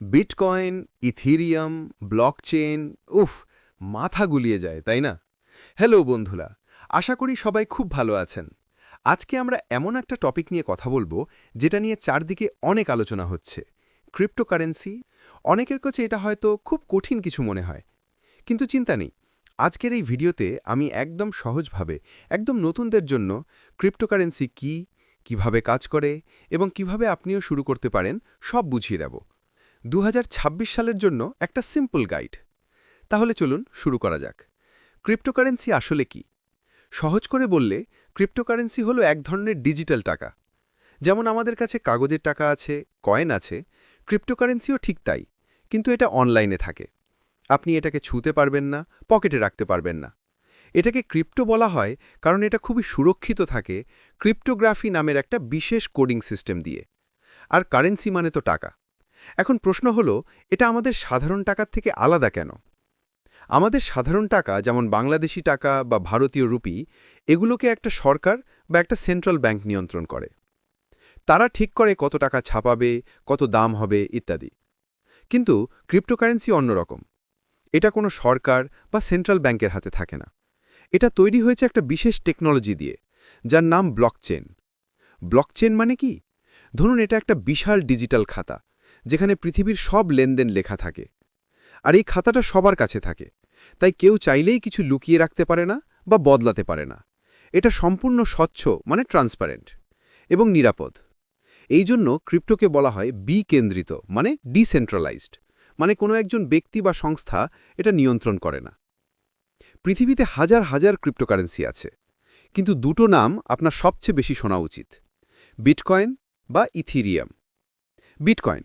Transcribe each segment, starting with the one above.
Bitcoin ethereum blockchain উফ, মাথা গুলিয়ে যায়, তাই না? হ্যালো বন্ধুরা, আশা করি সবাই খুব ভালো আছেন। আজকে আমরা এমন একটা টপিক নিয়ে কথা বলব, যেটা নিয়ে চারদিকে অনেক আলোচনা হচ্ছে। ক্রিপ্টোকারেন্সি অনেকের কাছে এটা হয়তো খুব কঠিন কিছু মনে হয়। কিন্তু চিন্তা নেই, আজকের এই ভিডিওতে আমি একদম সহজভাবে, একদম নতুনদের জন্য ক্রিপ্টোকারেন্সি কি, কীভাবে কাজ করে এবং কীভাবে আপনিও শুরু করতে পারেন, সব বুঝিয়ে দেব। দু হাজার ছাব্বিশ সালের জন্য একটা সিম্পল গাইড তাহলে চলুন শুরু করা যাক। ক্রিপ্টোকারেন্সি আসলে কি? সহজ করে বললে ক্রিপ্টোকারেন্সি হলো এক ধরনের ডিজিটাল টাকা। যেমন আমাদের কাছে কাগজের টাকা আছে কয়েন আছে ক্রিপ্টোকারেন্সিও ঠিক তাই, কিন্তু এটা অনলাইনে থাকে। আপনি এটাকে ছুঁতে পারবেন না, পকেটে রাখতে পারবেন না। এটাকে ক্রিপ্টো বলা হয় কারণ এটা খুবই সুরক্ষিত থাকে ক্রিপ্টোগ্রাফি নামের একটা বিশেষ কোডিং সিস্টেম দিয়ে। আর কারেন্সি মানে তো টাকা। এখন প্রশ্ন হলো, এটা আমাদের সাধারণ টাকার থেকে আলাদা কেন? আমাদের সাধারণ টাকা, যেমন বাংলাদেশি টাকা বা ভারতীয় রুপি, এগুলোকে একটা সরকার বা একটা সেন্ট্রাল ব্যাংক নিয়ন্ত্রণ করে। তারা ঠিক করে কত টাকা ছাপাবে, কত দাম হবে, ইত্যাদি। কিন্তু ক্রিপ্টোকারেন্সি অন্যরকম এটা কোনো সরকার বা সেন্ট্রাল ব্যাংকের হাতে থাকে না। এটা তৈরি হয়েছে একটা বিশেষ টেকনোলজি দিয়ে, যার নাম ব্লকচেন। ব্লকচেন মানে কি? ধরুন এটা একটা বিশাল ডিজিটাল খাতা। যেখানে পৃথিবীর সব লেনদেন লেখা থাকে। আর এই খাতাটা সবার কাছে থাকে। তাই কেউ চাইলেই কিছু লুকিয়ে রাখতে পারে না বা বদলাতে পারে না। এটা সম্পূর্ণ স্বচ্ছ মানে ট্রান্সপারেন্ট এবং নিরাপদ। এই জন্য ক্রিপ্টোকে বলা হয় বিকেন্দ্রিত মানে ডিসেন্ট্রালাইজড মানে কোনো একজন ব্যক্তি বা সংস্থা এটা নিয়ন্ত্রণ করে না। পৃথিবীতে হাজার হাজার ক্রিপ্টোকারেন্সি আছে, কিন্তু দুটো নাম আপনার সবচেয়ে বেশি শোনা উচিত, বিটকয়েন বা ইথিরিয়াম। বিটকয়েন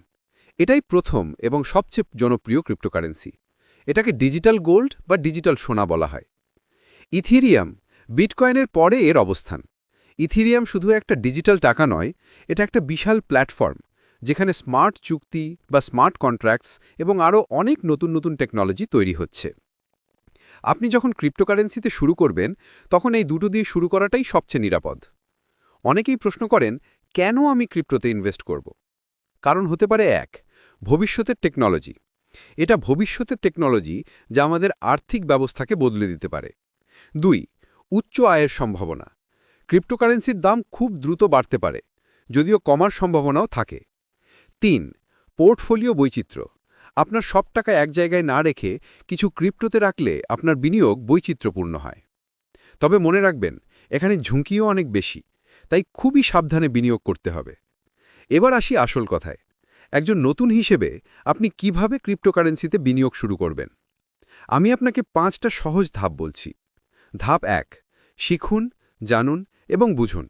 এটাই প্রথম এবং সবচেয়ে জনপ্রিয় ক্রিপ্টোকারেন্সি। এটাকে ডিজিটাল গোল্ড বা ডিজিটাল সোনা বলা হয়। ইথিরিয়াম, বিটকয়েনের পরে এর অবস্থান। ইথিরিয়াম শুধু একটা ডিজিটাল টাকা নয়, এটা একটা বিশাল প্ল্যাটফর্ম, যেখানে স্মার্ট চুক্তি বা স্মার্ট কন্ট্রাক্টস এবং আরও অনেক নতুন নতুন টেকনোলজি তৈরি হচ্ছে। আপনি যখন ক্রিপ্টোকারেন্সিতে শুরু করবেন, তখন এই দুটো দিয়ে শুরু করাটাই সবচেয়ে নিরাপদ। অনেকেই প্রশ্ন করেন, কেন আমি ক্রিপ্টোতে ইনভেস্ট করব? কারণ হতে পারে এক ভবিষ্যতের টেকনোলজি। এটা ভবিষ্যতের টেকনোলজি যা আমাদের আর্থিক ব্যবস্থাকে বদলে দিতে পারে। দুই, উচ্চ আয়ের সম্ভাবনা। ক্রিপ্টোকারেন্সির দাম খুব দ্রুত বাড়তে পারে, যদিও কমার সম্ভাবনাও থাকে। তিন, পোর্টফোলিও বৈচিত্র্য। আপনার সব টাকা এক জায়গায় না রেখে কিছু ক্রিপ্টোতে রাখলে আপনার বিনিয়োগ বৈচিত্র্যপূর্ণ হয়। তবে মনে রাখবেন, এখানে ঝুঁকিও অনেক বেশি, তাই খুবই সাবধানে বিনিয়োগ করতে হবে। এবার আসি আসল কথায়। একজন নতুন হিসেবে আপনি কীভাবে ক্রিপ্টোকারেন্সিতে বিনিয়োগ শুরু করবেন? আমি আপনাকে পাঁচটা সহজ ধাপ বলছি। ধাপ এক, শিখুন, জানুন এবং বুঝুন।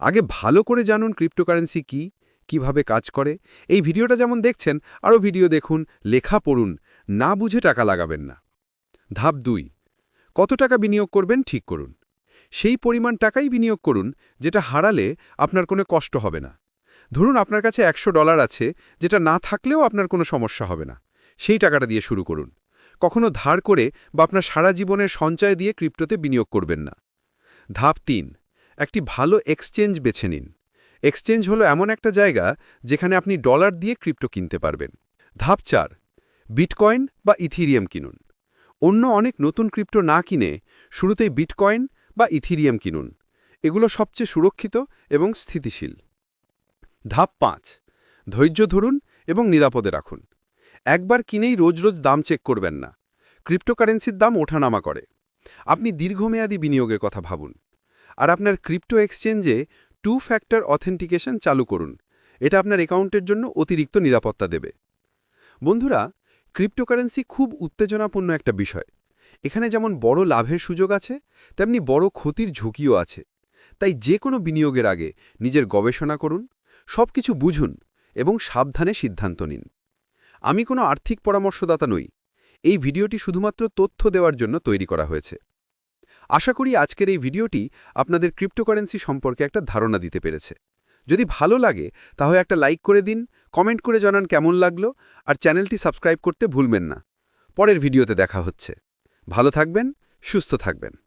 আগে ভালো করে জানুন ক্রিপ্টোকারেন্সি কি, কীভাবে কাজ করে। এই ভিডিওটা যেমন দেখছেন, আরও ভিডিও দেখুন, লেখা পড়ুন, না বুঝে টাকা লাগাবেন না। ধাপ দুই, কত টাকা বিনিয়োগ করবেন ঠিক করুন। সেই পরিমাণ টাকাই বিনিয়োগ করুন, যেটা হারালে আপনার কোনো কষ্ট হবে না। ধরুন আপনার কাছে একশো ডলার আছে, যেটা না থাকলেও আপনার কোনো সমস্যা হবে না। সেই টাকাটা দিয়ে শুরু করুন। কখনো ধার করে বা আপনার সারা জীবনের সঞ্চয় দিয়ে ক্রিপ্টোতে বিনিয়োগ করবেন না। ধাপ তিন, একটি ভালো এক্সচেঞ্জ বেছে নিন। এক্সচেঞ্জ হলো এমন একটা জায়গা যেখানে আপনি ডলার দিয়ে ক্রিপ্টো কিনতে পারবেন। ধাপ চার, বিটকয়েন বা ইথিরিয়াম কিনুন। অন্য অনেক নতুন ক্রিপ্টো না কিনে শুরুতেই বিটকয়েন বা ইথিরিয়াম কিনুন। এগুলো সবচেয়ে সুরক্ষিত এবং স্থিতিশীল। ধাপ পাঁচ। ধৈর্য ধরুন এবং নিরাপদে রাখুন। একবার কিনেই রোজ রোজ দাম চেক করবেন না। ক্রিপ্টোকারেন্সির দাম ওঠানামা করে। আপনি দীর্ঘমেয়াদী বিনিয়োগের কথা ভাবুন। আর আপনার ক্রিপ্টো এক্সচেঞ্জে টু ফ্যাক্টর অথেন্টিকেশন চালু করুন। এটা আপনার অ্যাকাউন্টের জন্য অতিরিক্ত নিরাপত্তা দেবে। বন্ধুরা, ক্রিপ্টোকারেন্সি খুব উত্তেজনাপূর্ণ একটা বিষয়। এখানে যেমন বড় লাভের সুযোগ আছে, তেমনি বড় ক্ষতির ঝুঁকিও আছে। তাই যে কোনো বিনিয়োগের আগে নিজের গবেষণা করুন সব কিছু বুঝুন এবং সাবধানে সিদ্ধান্ত নিন। আমি কোনো আর্থিক পরামর্শদাতা নই। এই ভিডিওটি শুধুমাত্র তথ্য দেওয়ার জন্য তৈরি করা হয়েছে। আশা করি আজকের এই ভিডিওটি আপনাদের ক্রিপ্টোকারেন্সি সম্পর্কে একটা ধারণা দিতে পেরেছে। যদি ভালো লাগে, তাহলে একটা লাইক করে দিন, কমেন্ট করে জানান কেমন লাগল, আর চ্যানেলটি সাবস্ক্রাইব করতে ভুলবেন না। পরের ভিডিওতে দেখা হচ্ছে। ভালো থাকবেন, সুস্থ থাকবেন।